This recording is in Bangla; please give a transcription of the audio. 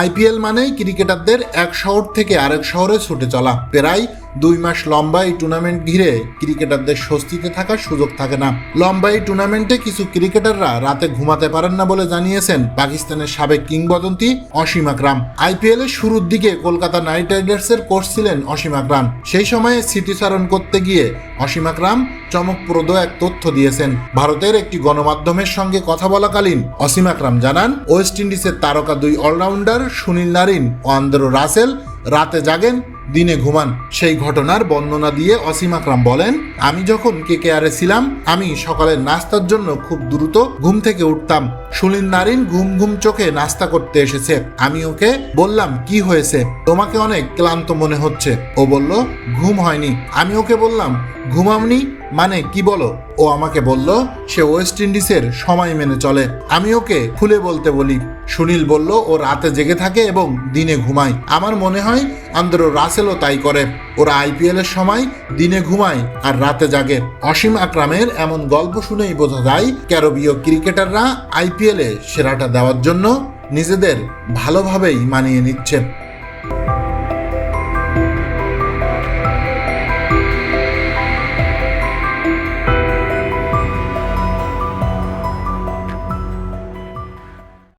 আইপিএল মানেই ক্রিকেটারদের এক শহর থেকে আরেক শহরে ছুটে চলা। প্রায় দুই মাস লম্বা এই টুর্নামেন্ট ঘিরে ক্রিকেটারদের স্বস্তিতে থাকার সুযোগ থাকে না। লম্বা এই টুর্নামেন্টে কিছু ক্রিকেটাররা রাতে ঘুমাতে পারেন না বলে জানিয়েছেন পাকিস্তানের সাবেক কিংবদন্তি অসীম আকরাম। আইপিএল এর শুরুর দিকে কলকাতা নাইট রাইডার্সের কোচ ছিলেন অসীম আকরাম। সেই সময়ে স্মৃতিচারণ করতে গিয়ে অসীম আকরাম চমকপ্রদ এক তথ্য দিয়েছেন। ভারতের একটি গণমাধ্যমের সঙ্গে কথা বলাকালীন অসীম আকরাম জানান, ওয়েস্ট ইন্ডিজের তারকা দুই অলরাউন্ডার সুনীল নারিন ও আন্দ্র রাসেল রাতে জাগেন দিনে ঘুমান। সেই ঘটনার বর্ণনা দিয়ে অসীম আকরাম বলেন, আমি যখন কেকেআরে ছিলাম, আমি সকালের নাস্তার জন্য খুব দ্রুত ঘুম থেকে উঠতাম। সুনীল নারিন ঘুম ঘুম চোখে নাস্তা করতে এসেছে। আমি ওকে বললাম, কি হয়েছে? তোমাকে অনেক ক্লান্ত মনে হচ্ছে। ও বলল, ঘুম হয়নি। আমি ওকে বললাম ঘুমামনি মানে কি বলো? ও আমাকে বলল, সে ওয়েস্ট ইন্ডিজের সময় মেনে চলে। আমি ওকে খুলে বলতে বলি। সুনীল বলল, ও রাতে জেগে থাকে এবং দিনে ঘুমায়। আমার মনে হয় আন্দ্র রাসেলও তাই করে। ওরা আইপিএল এর সময় দিনে ঘুমায় আর রাতে জাগে। অসীম আকরামের এমন গল্প শুনেই বোঝা যায়, ক্যারবীয় ক্রিকেটাররা আইপিএলে সেরাটা দেওয়ার জন্য নিজেদের ভালোভাবেই মানিয়ে নিচ্ছে।